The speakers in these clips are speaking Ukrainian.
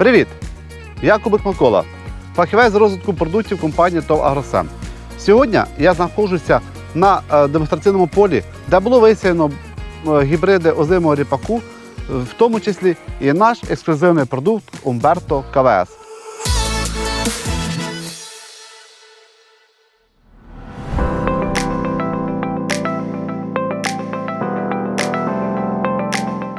Привіт! Я Кубик Микола, фахівець з розвитку продуктів компанії ТОВ Агросем. Сьогодні я знаходжуся на е, демонстраційному полі, де було висіяно е, гібриди озимого ріпаку, в тому числі і наш ексклюзивний продукт Умберто КВС.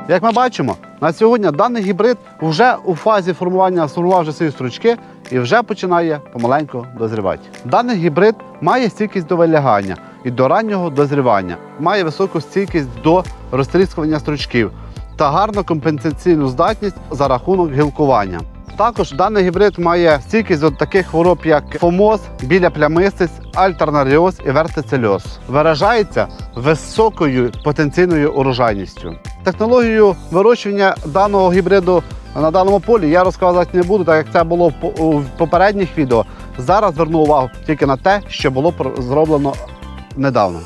Як ми бачимо, на сьогодні даний гібрид вже у фазі формування сформував свої стручки і вже починає помаленьку дозрівати. Даний гібрид має стійкість до вилягання і до раннього дозрівання, має високу стійкість до розтріскування стручків та гарну компенсаційну здатність за рахунок гілкування. Також даний гібрид має стійкість до таких хвороб, як фомоз, біля плямистиць, альтернаріоз і вертицельоз. Виражається високою потенційною урожайністю. Технологію вирощування даного гібриду на даному полі я розказувати не буду, так як це було в попередніх відео. Зараз зверну увагу тільки на те, що було зроблено недавно.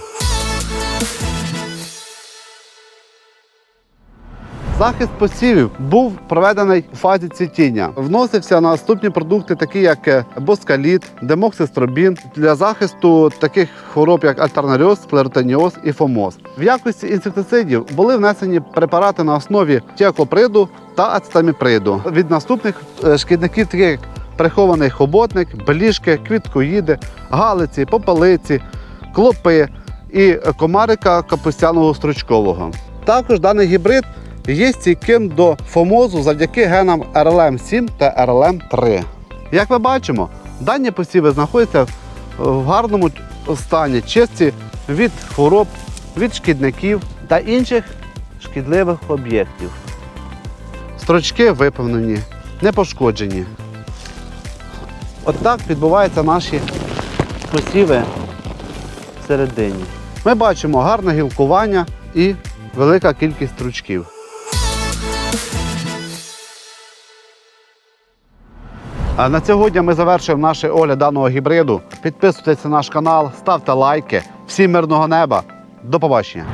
Захист посівів був проведений у фазі цвітіння. Вносився на наступні продукти, такі як е, боскаліт, демоксистробін, для захисту таких хвороб, як альтернаріоз, склеротиніоз і фомоз. В якості інсектицидів були внесені препарати на основі тіаклоприду та ацетаміприду від наступних е, шкідників, таких як прихований хоботник, белішки, квіткоїди, галиці, попелиці, клопи і комарика капустяного стручкового. Також даний гібрид є стійким до фомозу завдяки генам RLM7 та RLM3. Як ми бачимо, дані посіви знаходяться в гарному стані, чисті від хвороб, від шкідників та інших шкідливих об'єктів. Строчки виповнені, не пошкоджені. От відбуваються наші посіви всередині. Ми бачимо гарне гілкування і велика кількість стручків. На сьогодні ми завершуємо наш огляд даного гібриду. Підписуйтесь на наш канал, ставте лайки. Всім мирного неба. До побачення.